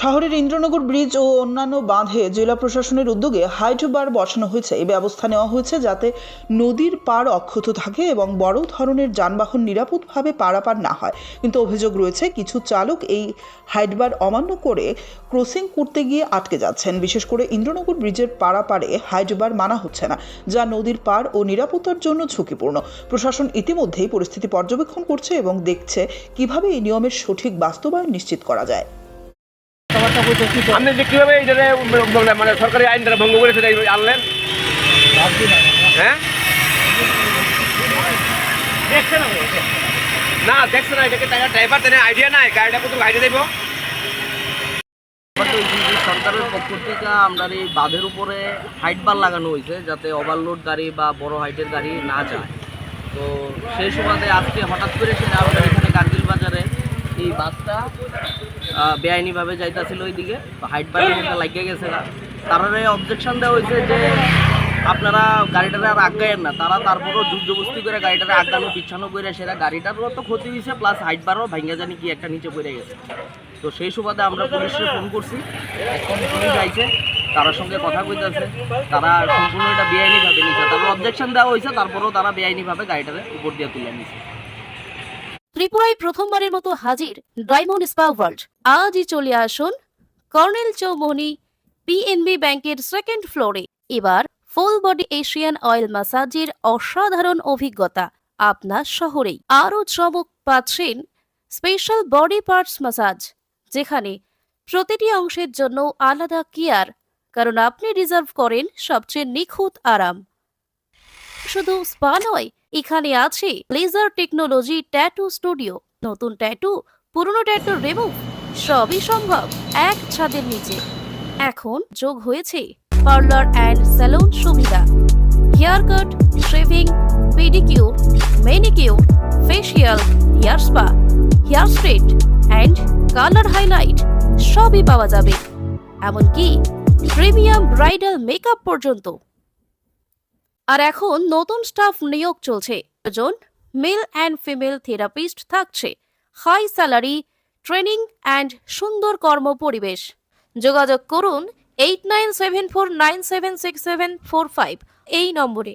শহরের ইন্দ্রনগর ব্রিজ ও অন্যান্য বাঁধে জেলা প্রশাসনের উদ্যোগে হাইট বার বসানো হয়েছে। এই ব্যবস্থা নেওয়া হয়েছে যাতে নদীর পার অক্ষত থাকে এবং বড় ধরনের যানবাহন নিরাপদভাবে পারাপার না হয়। কিন্তু অভিযোগ রয়েছে, কিছু চালক এই হাইট বার অমান্য করে ক্রসিং করতে গিয়ে আটকে যাচ্ছেন। বিশেষ করে ইন্দ্রনগর ব্রিজের পারাপারে হাইট বার মানা হচ্ছে না, যা নদীর পার ও নিরাপত্তার জন্য ঝুঁকিপূর্ণ। প্রশাসন ইতিমধ্যেই পরিস্থিতি পর্যবেক্ষণ করছে এবং দেখছে কীভাবে এই নিয়মের সঠিক বাস্তবায়ন নিশ্চিত করা যায়। আপনি যে কীভাবে এইটারে মানে সরকারি আইনটা ভঙ্গ করে সেটা আনলেন? হ্যাঁ? না দেখছে না এটাকে টাকা ড্রাইভার দেনে আইডিয়া নাই? গাড়িটা কত আইডিয়া দেবো? সরকারের পক্ষ থেকে আমরা এই বাঁধের উপরে হাইট বার লাগানো হয়েছে যাতে ওভারলোড গাড়ি বা বড় হাইটের গাড়ি না যায়। তো সেই সুবাদে আজকে হঠাৎ করে সেটা আমাদের এখানে কার্গিল বাজারে এই বাসটা বেআইনিভাবে যাইতেছিল ওইদিকে। হাইট মধ্যে লাগিয়ে গেছে না তারারে অবজেকশন দেওয়া হয়েছে যে আপনারা গাড়িটারে আর আগায়েন না। তারা তারপরও যুদ্ধবস্তি করে গাড়িটারে আগানো পিছানো করে সেটা গাড়িটারও তো ক্ষতি হয়েছে প্লাস হাইট বারও ভাঙ্গা জানি কি একটা নিচে পড়ে গেছে। তো সেই সুবাদে আমরা পুলিশে ফোন করছি। এখন পুলিশ আইছে, তার সঙ্গে কথা কইতেছে। তারা সম্পূর্ণ এটা বেআইনিভাবে নিচ্ছে তারপর অবজেকশন দেওয়া হয়েছে তারপরেও তারা বেআইনিভাবে গাড়িটারে উপর দিয়ে তুলে নিছে। ত্রিপুরায় প্রথমবারের মতো হাজির ডায়মন্ড স্পা ওয়ার্ল্ড। আজই চলে আসুন কর্নেল চৌমনি পিএনবি ব্যাংকের সেকেন্ড ফ্লোরে এবার ফুল বডি এশিয়ান অয়েল ম্যাসাজের অসাধারণ অভিজ্ঞতা আপনার শহরেই। আরও চমক পাচ্ছেন স্পেশাল বডি পার্টস ম্যাসাজ যেখানে প্রতিটি অংশের জন্য আলাদা কেয়ার কারণ আপনি রিজার্ভ করেন সবচেয়ে নিখুঁত আরাম। শুধু স্পা নয় এখানে আছে লেজার টেকনোলজি ট্যাটু স্টুডিও নতুন ট্যাটু পুরনো ট্যাটু রিমুভ সবই সম্ভব এক ছাদের নিচে। এখন যোগ হয়েছে পার্লার অ্যান্ড স্যালুন সুবিধা। Hair cut shaving pedicure manicure facial hair spa hair straight and colour highlight সবই পাওয়া যাবে। এমনকি প্রিমিয়াম ব্রাইডাল মেকআপ পর্যন্ত। আর এখন নতুন স্টাফ নিয়োগ চলছে। জন মেল অ্যান্ড ফিমেল থেরাপিস্ট থাকছে। হাই স্যালারি ট্রেনিং অ্যান্ড সুন্দর কর্ম পরিবেশ। যোগাযোগ করুন eight nine seven four nine seven six seven four five এই নম্বরে।